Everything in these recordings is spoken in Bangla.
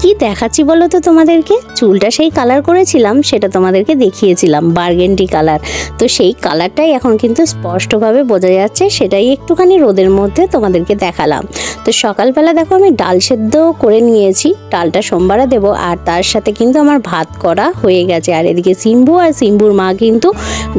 কি দেখাচ্ছি বলো তো তোমাদেরকে? চুলটা সেই কালার করেছিলাম, সেটা তোমাদেরকে দেখিয়েছিলাম বার্গেন্ডি কালার তো সেই কালারটাই এখন কিন্তু স্পষ্টভাবে বোঝা যাচ্ছে, সেটাই একটুখানি রোদের মধ্যে তোমাদেরকে দেখালাম। তো সকালবেলা দেখো আমি ডাল সেদ্ধ করে নিয়েছি, ডালটা সোমবারে দেবো, আর তার সাথে কিন্তু আমার ভাত করা হয়ে গেছে। আর এদিকে সিম্বু আর সিম্বুর মা কিন্তু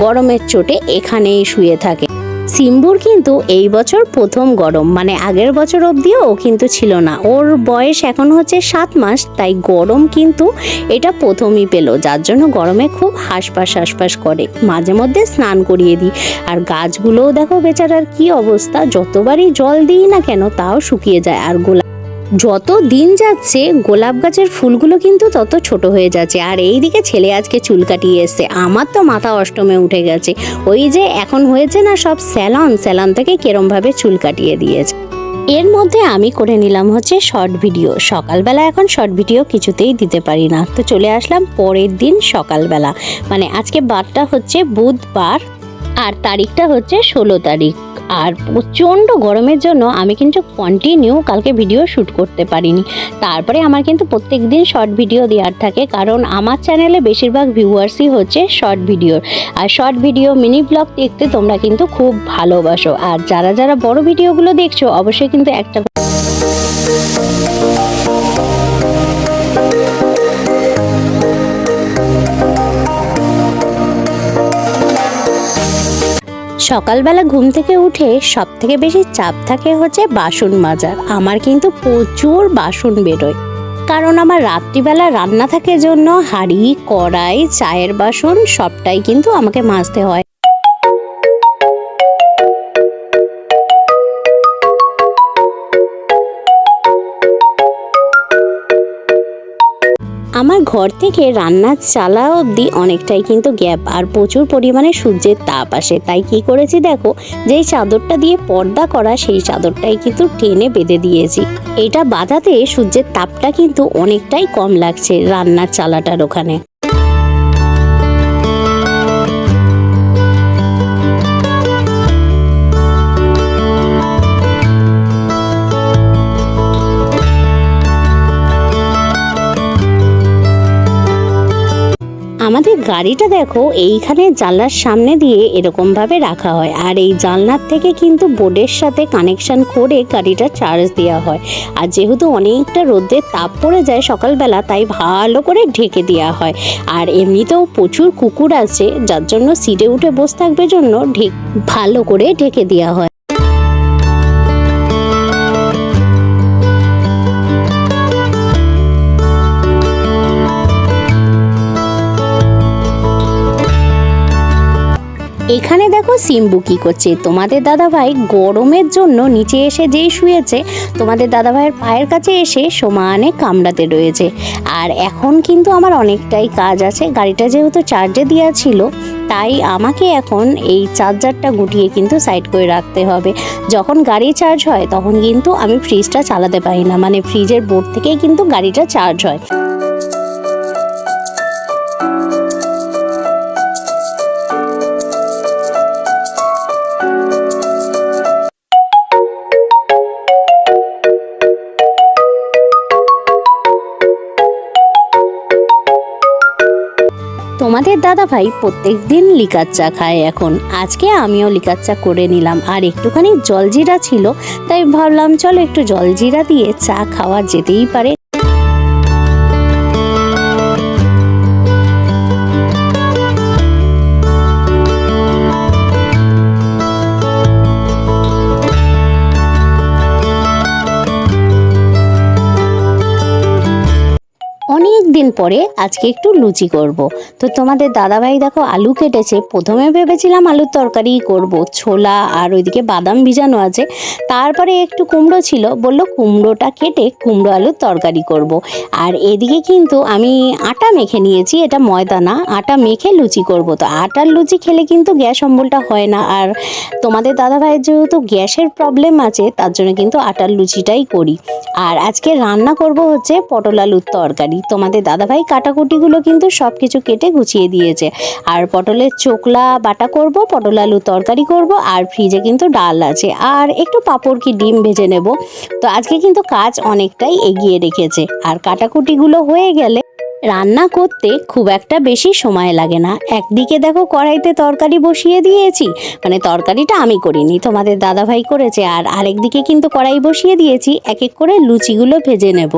গরমের চোটে এখানেই শুয়ে থাকে। সিম্বুর কিন্তু এই বছর প্রথম গরম। মানে আগের বছর অবধিও ও কিন্তু ছিল না। ওর বয়স এখন হচ্ছে সাত মাস, তাই গরম কিন্তু এটা প্রথমই পেল। যার জন্য গরমে খুব হাসপাস হাসপাস করে। মাঝে মধ্যে স্নান করিয়ে দিই। আর গাছগুলোও দেখো বেচারার কি অবস্থা। যতবারই জল দিই না কেন, তাও শুকিয়ে যায়। আর গোলাপ যত দিন যাচ্ছে, গোলাপ গাছের ফুলগুলো কিন্তু তত ছোট হয়ে যাচ্ছে। আর এই দিকে ছেলে আজকে চুল কাটিয়ে এসছে। আমার তো মাথা অষ্টমে উঠে গেছে। ওই যে এখন হয়েছে না সব স্যালন স্যালন থেকে কেরমভাবে চুল কাটিয়ে দিয়েছে। এর মধ্যে আমি করে নিলাম হচ্ছে শর্ট ভিডিও। সকালবেলা এখন শর্ট ভিডিও কিছুতেই দিতে পারি না। তো চলে আসলাম পরের দিন সকালবেলা। মানে আজকে বারটা হচ্ছে বুধবার, আর তারিখটা হচ্ছে ষোলো তারিখ। আর প্রচণ্ড গরমের জন্য আমি কিন্তু কন্টিনিউ কালকে ভিডিও শ্যুট করতে পারিনি। তারপরে আমার কিন্তু প্রত্যেক দিন শর্ট ভিডিও দেওয়ার থাকে, কারণ আমার চ্যানেলে বেশিরভাগ ভিউয়ার্সই হচ্ছে শর্ট ভিডিওর আর শর্ট ভিডিও মিনি ব্লগ দেখতে তোমরা কিন্তু খুব ভালোবাসো। আর যারা যারা বড় ভিডিওগুলো দেখছ, অবশ্যই কিন্তু একটা সকালবেলা ঘুম থেকে উঠে সব থেকে বেশি চাপ থাকে হচ্ছে বাসন মাজার। আমার কিন্তু প্রচুর বাসন বেরোয়। কারণ আমার রাত্রিবেলা রান্না থাকে জন্য হাঁড়ি, কড়াই, চায়ের বাসন সবটাই কিন্তু আমাকে মাজতে হয়। আমার ঘর থেকে রান্নার চালা অবধি অনেকটাই কিন্তু গ্যাপ আর প্রচুর পরিমাণে সূর্যের তাপ আসে। তাই কি করেছি দেখো, যেই চাদরটা দিয়ে পর্দা করা সেই চাদরটাই কিন্তু টেনে বেঁধে দিয়েছি। এটা বাঁধাতে সূর্যের তাপটা কিন্তু অনেকটাই কম লাগছে রান্নার চালাটার ওখানে। আমাদের গাড়িটা দেখো, এইখানে জানলার সামনে দিয়ে এরকমভাবে রাখা হয়। আর এই জানলার থেকে কিন্তু বোর্ডের সাথে কানেকশন করে গাড়িটা চার্জ দেওয়া হয়। আর যেহেতু অনেকটা রোদের তাপ পড়ে যায় সকালবেলা, তাই ভালো করে ঢেকে দেওয়া হয়। আর এমনিতেও প্রচুর কুকুর আছে, যার জন্য সিটে উঠে বসে থাকবে জন্য ঢেক ভালো করে ঢেকে দেওয়া হয়। এখানে দেখো সিম্বু কি করছে। তোমাদের দাদাভাই গরমের জন্য নিচে এসে যেই শুয়েছে, তোমাদের দাদাভাইয়ের পায়ের কাছে এসে সমানে কামড়াতে রয়েছে। আর এখন কিন্তু আমার অনেকটাই কাজ আছে, গাড়িটা যেহেতু চার্জে দেওয়া ছিল, তাই আমাকে এখন এই চার্জারটা গুটিয়ে কিন্তু সাইড করে রাখতে হবে। যখন গাড়ি চার্জ হয়, তখন কিন্তু আমি ফ্রিজটা চালাতে পারি না মানে ফ্রিজের বোর্ড থেকেই কিন্তু গাড়িটা চার্জ হয়। দাদা ভাই প্রত্যেক দিন লিকার চা খায় এখন। আজকে আমিও লিকার চা করে নিলাম। আর একটুখানি জলজিরা ছিল, তাই ভাবলাম চলো একটু জলজিরা দিয়ে চা খাওয়া যেতেই পারে। দিন পরে আজকে একটু লুচি করব। তো তোমাদের দাদাভাই দেখো আলু কেটেছে। প্রথমে ভেবেছিলাম আলুর তরকারি করব। ছোলা আর ওইদিকে বাদাম ভিজানো আছে। তারপরে একটু কুমড়ো ছিল। বলল কুমড়োটা কেটে কুমড়ো আলুর তরকারি করব। আর এদিকে কিন্তু আমি আটা মেখে নিয়েছি। এটা ময়দা না। আটা মেখে লুচি করব। তো আটার লুচি খেলে কিন্তু গ্যাস অম্বলটা হয় না। আর তোমাদের দাদাভাইয়ের যেহেতু গ্যাসের প্রবলেম আছে, তার জন্য কিন্তু আটার লুচিটাই করি। আর আজকে রান্না করব হচ্ছে পটল আলুর তরকারি। তোমাদের দাদাভাই কাটাকুটিগুলো কিন্তু সব কিছু কেটে গুছিয়ে দিয়েছে। আর পটলের চোকলা বাটা করব, পটল আলু তরকারি করব, আর ফ্রিজে কিন্তু ডাল আছে। আর একটু পাঁপড় কি ডিম ভেজে নেব। তো আজকে কিন্তু কাজ অনেকটাই এগিয়ে রেখেছে। আর কাটাকুটিগুলো হয়ে গেলে রান্না করতে খুব একটা বেশি সময় লাগে না। একদিকে দেখো কড়াইতে তরকারি বসিয়ে দিয়েছি মানে তরকারিটা আমি করিনি, তোমাদের দাদাভাই করেছে, আর আরেকদিকে কিন্তু কড়াই বসিয়ে দিয়েছি এক এক করে লুচিগুলো ভেজে নেব।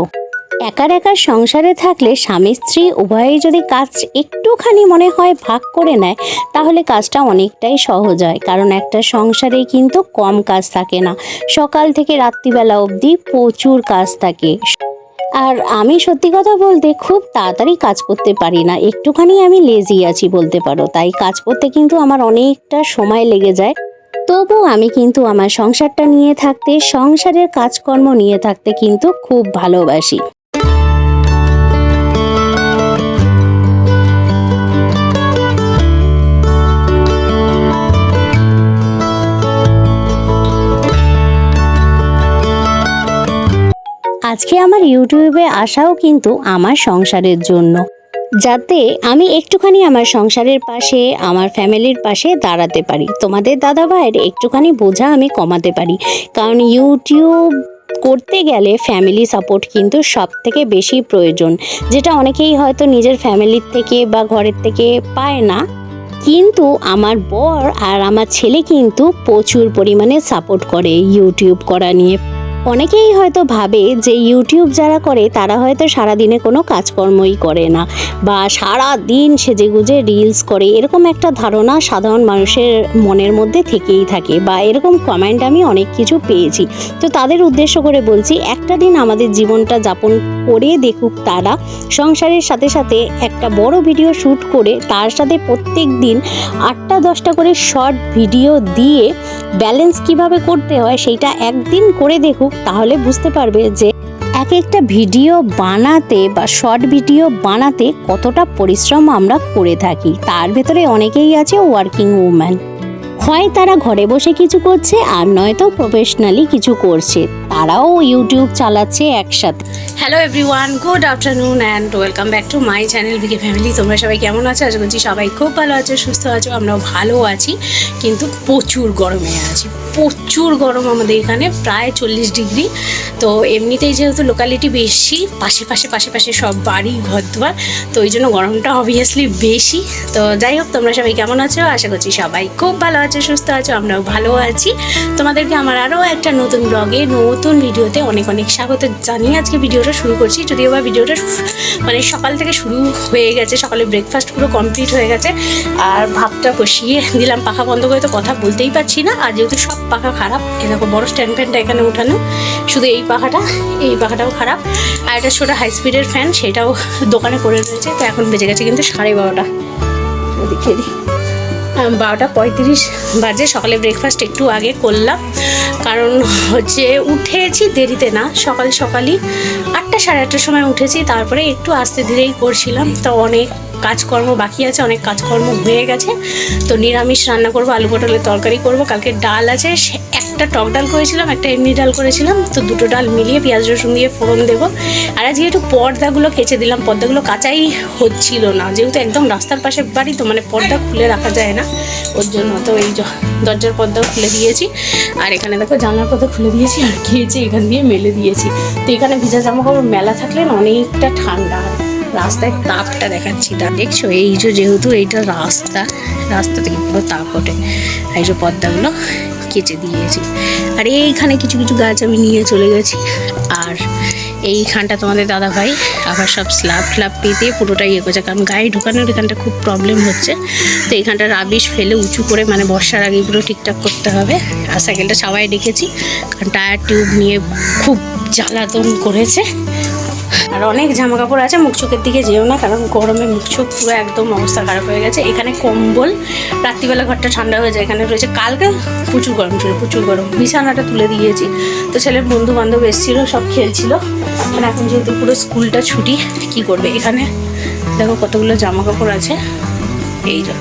একার একার সংসারে থাকলে স্বামী স্ত্রী উভয়েই যদি কাজ একটুখানি মনে হয় ভাগ করে নেয়, তাহলে কাজটা অনেকটাই সহজ হয়, কারণ একটা সংসারে কিন্তু কম কাজ থাকে না। সকাল থেকে রাত্রিবেলা অবধি প্রচুর কাজ থাকে। আর আমি সত্যি কথা বলতে খুব তাড়াতাড়ি কাজ করতে পারি না। একটুখানি আমি লেজি আছি বলতে পারো। তাই কাজ করতে কিন্তু আমার অনেকটা সময় লেগে যায়। তবু আমি কিন্তু আমার সংসারটা নিয়ে থাকতে, সংসারের কাজকর্ম নিয়ে থাকতে কিন্তু খুব ভালোবাসি। আজকে আমার ইউটিউবে আসাও কিন্তু আমার সংসারের জন্য। যাতে আমি একটুখানি আমার সংসারের পাশে, আমার ফ্যামিলির পাশে দাঁড়াতে পারি। তোমাদের দাদা ভাইয়ের একটুখানি বোঝা আমি কমাতে পারি। কারণ ইউটিউব করতে গেলে ফ্যামিলি সাপোর্ট কিন্তু সব থেকে বেশি প্রয়োজন। যেটা অনেকেই হয়তো নিজের ফ্যামিলির থেকে বা ঘরের থেকে পায় না। কিন্তু আমার বর আর আমার ছেলে কিন্তু প্রচুর পরিমাণে সাপোর্ট করে ইউটিউব করা নিয়ে। অনেকেই হয়তো ভাবে যে ইউটিউব যারা করে, তারা হয়তো সারাদিনে কোনো কাজকর্মই করে না বা সারা দিন সেজে গুজে রিলস করে। এরকম একটা ধারণা সাধারণ মানুষের মনের মধ্যে থেকেই থাকে বা এরকম কমেন্ট আমি অনেক কিছু পেয়েছি। তো তাদের উদ্দেশ্য করে বলছি, একটা দিন আমাদের জীবনটা যাপন করে দেখুক তারা। সংসারের সাথে সাথে একটা বড় ভিডিও শ্যুট করে, তার সাথে প্রত্যেক দিন আটটা দশটা করে শর্ট ভিডিও দিয়ে ব্যালেন্স কীভাবে করতে হয়, সেইটা একদিন করে দেখুক। তাহলে বুঝতে পারবে যে এক একটা ভিডিও বানাতে বা শর্ট ভিডিও বানাতে কতটা পরিশ্রম আমরা করে থাকি। তার ভেতরে অনেকেই আছে ওয়ার্কিং উম্যান হয় তারা ঘরে বসে কিছু করছে, আর নয়তো প্রফেশনালি কিছু করছে। তারাও ইউটিউব চালাচ্ছে একসাথে। Hello everyone good afternoon and welcome back to my channel BK family তোমরা সবাই কেমন আছো? আশা করছি সবাই খুব ভালো আছো, সুস্থ আছো, আমরাও ভালো আছি। কিন্তু প্রচুর গরমে আছি। প্রচুর গরম আমাদের এখানে, প্রায় চল্লিশ ডিগ্রি। তো এমনিতেই যেহেতু লোকালিটি বেশি, পাশে পাশে পাশে পাশে সব বাড়ি ঘর দুয়ার তো ওই জন্য গরমটা অবভিয়াসলি বেশি। তো যাই হোক, তোমরা সবাই কেমন আছো? আশা করছি সবাই খুব ভালো আছো, সুস্থ আছো, আমরাও ভালো আছি। তোমাদেরকে আমার আরও একটা নতুন ব্লগে নতুন ভিডিওতে অনেক অনেক স্বাগত জানিয়ে আজকে ভিডিওটা শুরু করছি। যদিও বা ভিডিওটা মানে সকাল থেকে শুরু হয়ে গেছে, সকালে ব্রেকফাস্ট পুরো কমপ্লিট হয়ে গেছে। আর ভাবটা বসিয়ে দিলাম, পাখা বন্ধ করে তো কথা বলতেই পারছি না। আর যেহেতু সব পাখা খারাপ। এ দেখো, বড় স্ট্যান্ড ফ্যানটা এখানে উঠানো। শুধু এই পাখাটা, এই পাখাটাও খারাপ। আর একটা ছোটো হাই স্পিডের ফ্যান সেটাও দোকানে পড়ে রয়েছে। তো এখন বেজে গেছে কিন্তু সাড়ে বারোটা। দিই বারোটা পঁয়ত্রিশ বাজে। সকালে ব্রেকফাস্ট একটু আগে করলাম। কারণ হচ্ছে উঠেছি দেরিতে না। সকাল সকালই আটটা সাড়ে আটটার সময় উঠেছি। তারপরে একটু আস্তে ধীরেই করছিলাম। তো অনেক কাজকর্ম বাকি আছে, অনেক কাজকর্ম হয়ে গেছে। তো নিরামিষ রান্না করব, আলু পটলের তরকারি করব। কালকে ডাল আছে একটা টক ডাল করেছিলাম, একটা এমনি ডাল করেছিলাম। তো দুটো ডাল মিলিয়ে পেঁয়াজ, রসুন দিয়ে ফোড়ন দেবো। আর আজকে একটু পর্দাগুলো কেচে দিলাম, পর্দাগুলো কাচাই হচ্ছিল না। যেহেতু একদম রাস্তার পাশে বাড়ি, তো মানে পর্দা খুলে রাখা যায় না। ওর জন্য তো এই দরজার পর্দাও খুলে দিয়েছি। আর এখানে দেখো জানলার পর্দা খুলে দিয়েছি, আর খেয়েছি এখান দিয়ে মেলে দিয়েছি। তো এখানে ভিজা জামা কাপড় মেলা থাকলে অনেকটা ঠান্ডা। রাস্তায় তাপটা দেখাচ্ছি তা দেখছ? এই যে যেহেতু এইটা রাস্তা রাস্তা থেকে পুরো তাপ ওঠে। এই যে পর্দাগুলো কেচে দিয়েছি। আর এইখানে কিছু কিছু গাছ আমি নিয়ে চলে গেছি। আর এইখানটা তোমাদের দাদা ভাই আবার সব স্ল্যাব ফ্ল্যাব পেতে পুরোটাই ইয়ে করছে কারণ গায়ে ঢুকানোর এখানটা খুব প্রবলেম হচ্ছে। তো এইখানটা রাবিশ ফেলে উঁচু করে মানে বর্ষার আগে পুরো ঠিকঠাক করতে হবে। আর সাইকেলটা সবাই ডেকেছি কারণ টায়ার টিউব নিয়ে খুব জ্বালাতন করেছে। আর অনেক জামা কাপড় আছে, মুখ চোখের দিকে যেও না, কারণ গরমে মুখ চোখ পুরো একদম অবস্থা খারাপ হয়ে গেছে। এখানে কম্বল, রাত্রিবেলা ঘরটা ঠান্ডা হয়ে যায়, এখানে রয়েছে, কালকে প্রচুর গরম ছিল, প্রচুর গরম। বিছানাটা তুলে দিয়েছি। তো ছেলের বন্ধু বান্ধব এসেছিল, সব খেলছিল। আর এখন যেহেতু পুরো স্কুলটা ছুটি, কি করবে এখানে? দেখো কতগুলো জামা কাপড় আছে। এই যে।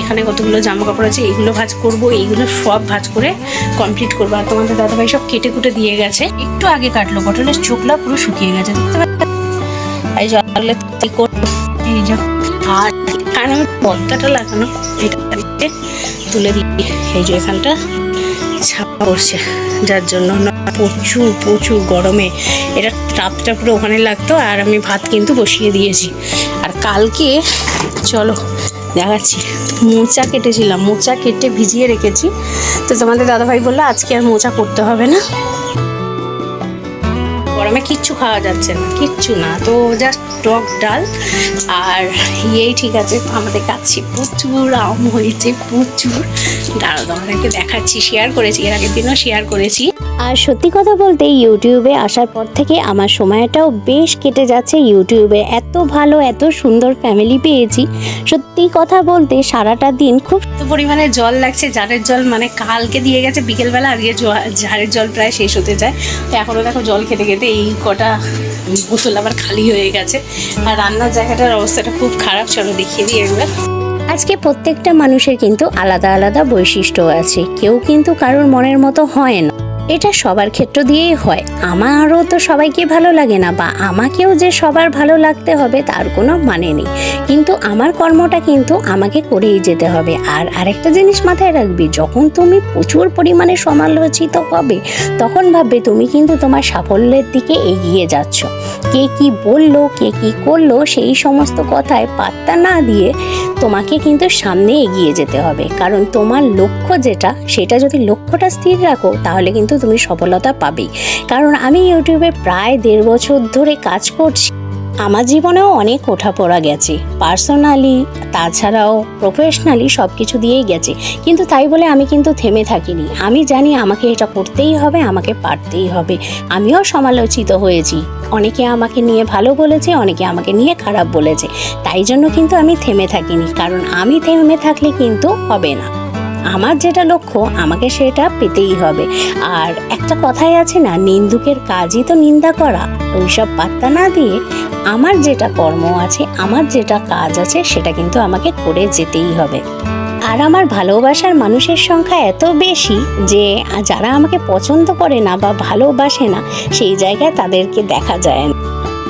এখানে কতগুলো জামা কাপড় আছে এইগুলো ভাজ করব এইগুলো সব ভাজ করে কমপ্লিট করব। আর তোমাদের দাদাভাই সব কেটে কুটে দিয়ে গেছে। একটু আগে কাটলো পটলের চোখলা পুরো শুকিয়ে গেছে, দেখতে আর লাগানো তুলে এই যে এখানটা ছাপ পড়ছে, যার জন্য প্রচুর প্রচুর গরমে। এটা ওখানে লাগতো, আর আমি ভাত কিন্তু বসিয়ে দিয়েছি। আর কালকে চলো দেখাচ্ছি মোচা কেটেছিলাম, মোচা কেটে ভিজিয়ে রেখেছি। তো তোমাদের দাদাভাই বলল, আজকে আর মোচা করতে হবে না। গরমে কিচ্ছু খাওয়া যাচ্ছে না, কিচ্ছু না। তো জাস্ট টক ডাল আর ইয়েই ঠিক আছে, আমাদের কাছে প্রচুর আম হয়েছে, প্রচুর। দাঁড়াও তোমাদেরকে দেখাচ্ছি শেয়ার করেছি, এর আগের দিনও শেয়ার করেছি। আর সত্যি কথা বলতে ইউটিউবে আসার পর থেকে আমার সময়টাও বেশ কেটে যাচ্ছে। ইউটিউবে এত ভালো এত সুন্দর ফ্যামিলি পেয়েছি। সত্যি কথা বলতে সারাটা দিন খুব পরিমাণে জল লাগছে জারের জল মানে কালকে দিয়ে গেছে বিকেলবেলা আজকে জারের জল প্রায় শেষ হতে যায়। তো এখনও দেখো জল খেতে খেতে এই কটা বোতল আবার খালি হয়ে গেছে। আর রান্নার জায়গাটার অবস্থাটা খুব খারাপ চলো দেখিয়ে দিই একবার। আজকে প্রত্যেকটা মানুষের কিন্তু আলাদা আলাদা বৈশিষ্ট্য আছে। কেউ কিন্তু কারোর মনের মতো হয় না। এটা সবার ক্ষেত্র দিয়েই হয়। আমারও তো সবাইকে ভালো লাগে না বা আমাকেও যে সবার ভালো লাগতে হবে তার কোনো মানে নেই। কিন্তু আমার কর্মটা কিন্তু আমাকে করেই যেতে হবে। আর আরেকটা জিনিস মাথায় রাখবি, যখন তুমি প্রচুর পরিমাণে সমালোচিত হবে, তখন ভাববে তুমি কিন্তু তোমার সাফল্যের দিকে এগিয়ে যাচ্ছ। কে কি বলল, কে কি করল, সেই সমস্ত কথায় পাত্তা না দিয়ে তোমাকে কিন্তু সামনে এগিয়ে যেতে হবে। কারণ তোমার লক্ষ্য যেটা, সেটা যদি লক্ষ্যটা স্থির রাখো, তাহলে কিন্তু তুমি সফলতা পাবেই কারণ আমি ইউটিউবে প্রায় দেড় বছর ধরে কাজ করছি। আমার জীবনেও অনেক ওঠাপড়া গেছে। পার্সোনালি, তাছাড়াও প্রফেশনালি সব কিছু দিয়েই গেছে। কিন্তু তাই বলে আমি কিন্তু থেমে থাকিনি। আমি জানি আমাকে এটা করতেই হবে, আমাকে পারতেই হবে। আমিও সমালোচিত হয়েছি। অনেকে আমাকে নিয়ে ভালো বলেছে, অনেকে আমাকে নিয়ে খারাপ বলেছে। তাই জন্য কিন্তু আমি থেমে থাকিনি। কারণ আমি থেমে থাকলে কিন্তু হবে না। আমার যেটা লক্ষ্য, আমাকে সেটা পেতেই হবে। আর একটা কথাই আছে না, নিন্দুকের কাজই তো নিন্দা করা। ওইসব পাত্তা না দিয়ে আমার যেটা কর্ম আছে, আমার যেটা কাজ আছে, সেটা কিন্তু আমাকে করে যেতেই হবে। আর আমার ভালোবাসার মানুষের সংখ্যা এত বেশি যে, যারা আমাকে পছন্দ করে না বা ভালোবাসে না, সেই জায়গায় তাদেরকে দেখা যায় না।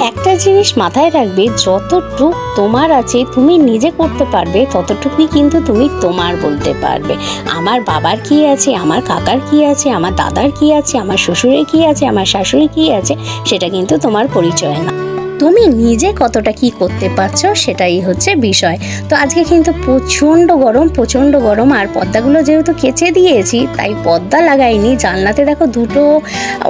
একটা জিনিস মাথায় রাখবে, যতটুক তোমার আছে তুমি নিজে করতে পারবে, ততটুকুই কিন্তু তুমি তোমার বলতে পারবে। আমার বাবার কি আছে, আমার কাকার কি আছে, আমার দাদার কি আছে, আমার শ্বশুরের কি আছে, আমার শাশুড়ি কি আছে, সেটা কিন্তু তোমার পরিচয় না। তুমি নিজে কতটা কি করতে পারছ সেটাই হচ্ছে বিষয়। তো আজকে কিন্তু প্রচণ্ড গরম প্রচণ্ড গরম আর পর্দাগুলো যেহেতু কেচে দিয়েছি, তাই পর্দা লাগাইনি। জানলাতে দেখো দুটো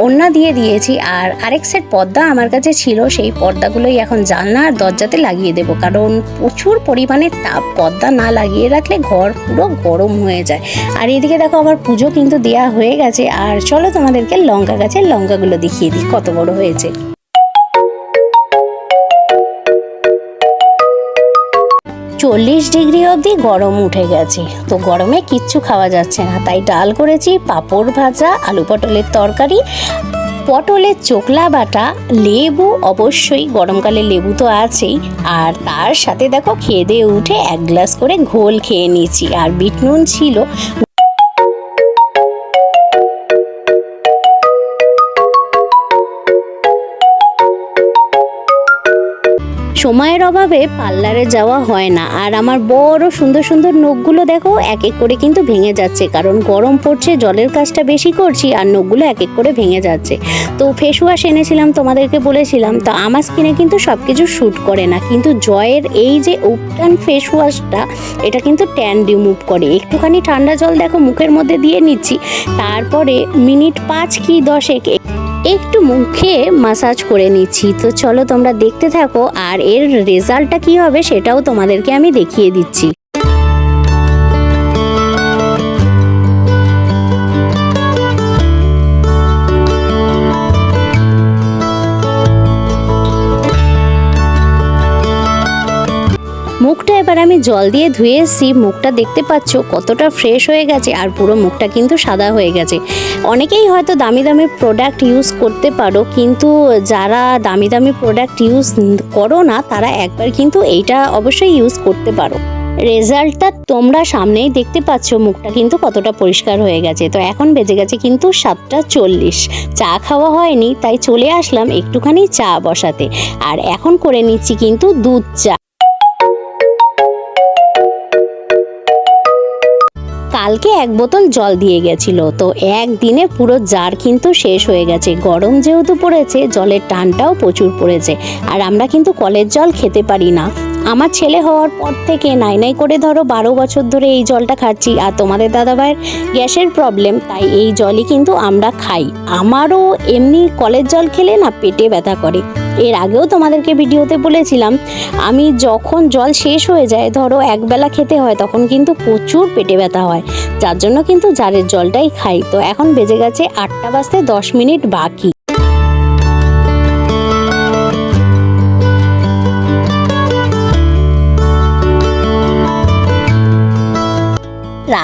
ওড়না দিয়ে দিয়েছি আর আরেক সেট পর্দা আমার কাছে ছিল, সেই পর্দাগুলোই এখন জানলা আর দরজাতে লাগিয়ে দেবো। কারণ প্রচুর পরিমাণে তাপ পর্দা না লাগিয়ে রাখলে ঘর পুরো গরম হয়ে যায়। আর এদিকে দেখো আমার পুজো কিন্তু দেয়া হয়ে গেছে। আর চলো তোমাদেরকে লঙ্কা গাছের লঙ্কাগুলো দেখিয়ে দিই, কত বড় হয়েছে। চল্লিশ ডিগ্রি অবধি গরম উঠে গেছে। তো গরমে কিচ্ছু খাওয়া যাচ্ছে না। তাই ডাল করেছি, পাঁপড় ভাজা, আলু পটলের তরকারি, পটলের চোকলা বাটা, লেবু অবশ্যই, গরমকালে লেবু তো আছেই। আর তার সাথে দেখো খেয়ে দিয়ে উঠে এক গ্লাস করে ঘোল খেয়ে নিয়েছি। আর বিট নুন ছিল। সময়ের অভাবে পার্লারে যাওয়া হয় না। আর আমার বড় সুন্দর সুন্দর নখগুলো দেখো, এক এক করে কিন্তু ভেঙে যাচ্ছে। কারণ গরম পড়ছে, জলের কাজটা বেশি করছি, আর নখগুলো এক এক করে ভেঙে যাচ্ছে। তো ফেস ওয়াশ এনেছিলাম, তোমাদেরকে বলেছিলাম। তো আমার স্কিনে কিন্তু সব কিছু শ্যুট করে না। কিন্তু জয়ের এই যে উপটান ফেস ওয়াশটা এটা কিন্তু ট্যান রিমুভ করে। একটুখানি ঠান্ডা জল দেখো, মুখের মধ্যে দিয়ে নিচ্ছি। তারপরে মিনিট পাঁচ কি দশেক একটু মুখে মাসাজ করে নিচ্ছি। তো চলো তোমরা দেখতে থাকো আর এর রেজাল্টটা কি হবে সেটাও তোমাদেরকে আমি দেখিয়ে দিচ্ছি। এবার আমি জল দিয়ে ধুয়ে এসেছি। মুখটা দেখতে পাচ্ছ কতটা ফ্রেশ হয়ে গেছে আর পুরো মুখটা কিন্তু সাদা হয়ে গেছে। অনেকেই হয়তো দামি দামি প্রোডাক্ট ইউজ করতে পারো, কিন্তু যারা দামি দামি প্রোডাক্ট ইউজ করো না, তারা একবার কিন্তু এইটা অবশ্যই ইউজ করতে পারো। রেজাল্টটা তোমরা সামনেই দেখতে পাচ্ছ, মুখটা কিন্তু কতটা পরিষ্কার হয়ে গেছে। তো এখন বেজে গেছে কিন্তু সাতটা চল্লিশ। চা খাওয়া হয়নি, তাই চলে আসলাম একটুখানি চা বসাতে। আর এখন করে নিচ্ছি কিন্তু দুধ চা। কালকে এক বোতল জল দিয়ে গেছিল। তো একদিনে পুরো জার কিন্তু শেষ হয়ে গেছে। গরম যেহেতু পড়েছে, জলের টানটাও প্রচুর পড়েছে। আর আমরা কিন্তু কলের জল খেতে পারি না। আমার ছেলে হওয়ার পর থেকে নাই নাই করে ধরো বারো বছর ধরে এই জলটা খাচ্ছি। আর তোমাদের দাদাভাইয়ের গ্যাসের প্রবলেম তাই এই জলই কিন্তু আমরা খাই। আমারও এমনি কলের জল খেলে না পেটে ব্যথা করে। এর আগেও তোমাদেরকে ভিডিওতে বলেছিলাম, আমি যখন জল শেষ হয়ে যায়, ধরো একবেলা খেতে হয়, তখন কিন্তু প্রচুর পেটে ব্যথা হয়। যার জন্য কিন্তু জারের জলটাই খাই। তো এখন বেজে গেছে আটটা বাজতে দশ মিনিট বাকি।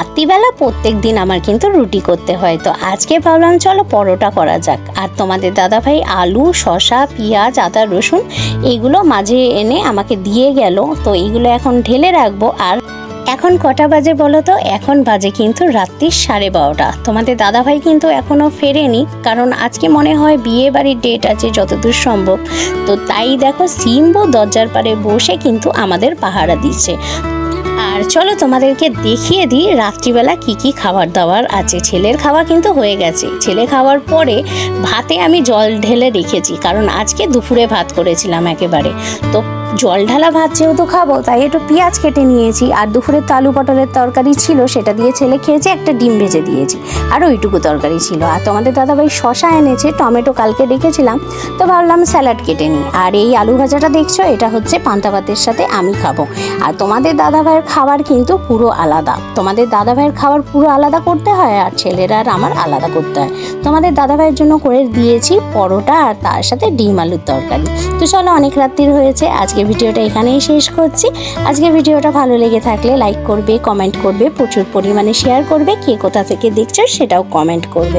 রাত্রিবেলা প্রত্যেক দিন আমার কিন্তু রুটি করতে হয়। তো আজকে ভাবলাম, চলো পরোটা করা যাক। আর তোমাদের দাদাভাই আলু, শসা, পেঁয়াজ, আদা, রসুন এগুলো মাঝে এনে আমাকে দিয়ে গেল। তো এগুলো এখন ঢেলে রাখব। আর এখন কটা বাজে বলো তো? এখন বাজে কিন্তু রাত্রি সাড়ে বারোটা। তোমাদের দাদাভাই কিন্তু এখনও ফেরেনি, কারণ আজকে মনে হয় বিয়ে বাড়ির ডেট আছে যতদূর সম্ভব। তো তাই দেখো, সিম্বো দরজার পারে বসে কিন্তু আমাদের পাহারা দিচ্ছে। আর চলো তোমাদেরকে দেখিয়ে দিই রাত্রিবেলা কি কি খাবার দাবার আছে। ছেলের খাওয়া কিন্তু হয়ে গেছে। ছেলে খাওয়ার পরে ভাতে আমি জল ঢেলে রেখেছি, কারণ আজকে দুপুরে ভাত করেছিলাম একেবারে। তো জল ঢালা ভাত যেহেতু খাব, তাই একটু পেঁয়াজ কেটে নিয়েছি। আর দুপুরে তো আলু পটলের তরকারি ছিল, সেটা দিয়ে ছেলে খেয়েছে, একটা ডিম ভেজে দিয়েছি। আর ওইটুকু তরকারি ছিল। আর তোমাদের দাদাভাই শশা এনেছে, টমেটো কালকে রেখেছিলাম, তো ভাবলাম স্যালাড কেটে নিই। আর এই আলু ভাজাটা দেখছ, এটা হচ্ছে পান্তা ভাতের সাথে আমি খাব। আর তোমাদের দাদাভাইয়ের খাবার কিন্তু পুরো আলাদা। তোমাদের দাদাভাইয়ের খাবার পুরো আলাদা করতে হয়, আর ছেলেরা আর আমার আলাদা করতে হয়। তোমাদের দাদাভাইয়ের জন্য করে দিয়েছি পরোটা, আর তার সাথে ডিম আলুর তরকারি। তো চলো, অনেক রাত্রির হয়েছে, আজকে ভিডিওটা এখানেই শেষ করছি। আজকে ভিডিওটা ভালো লেগে থাকলে লাইক করবে কমেন্ট করবে, প্রচুর পরিমাণে শেয়ার করবে, কে কোথা থেকে দেখছ সেটাও কমেন্ট করবে।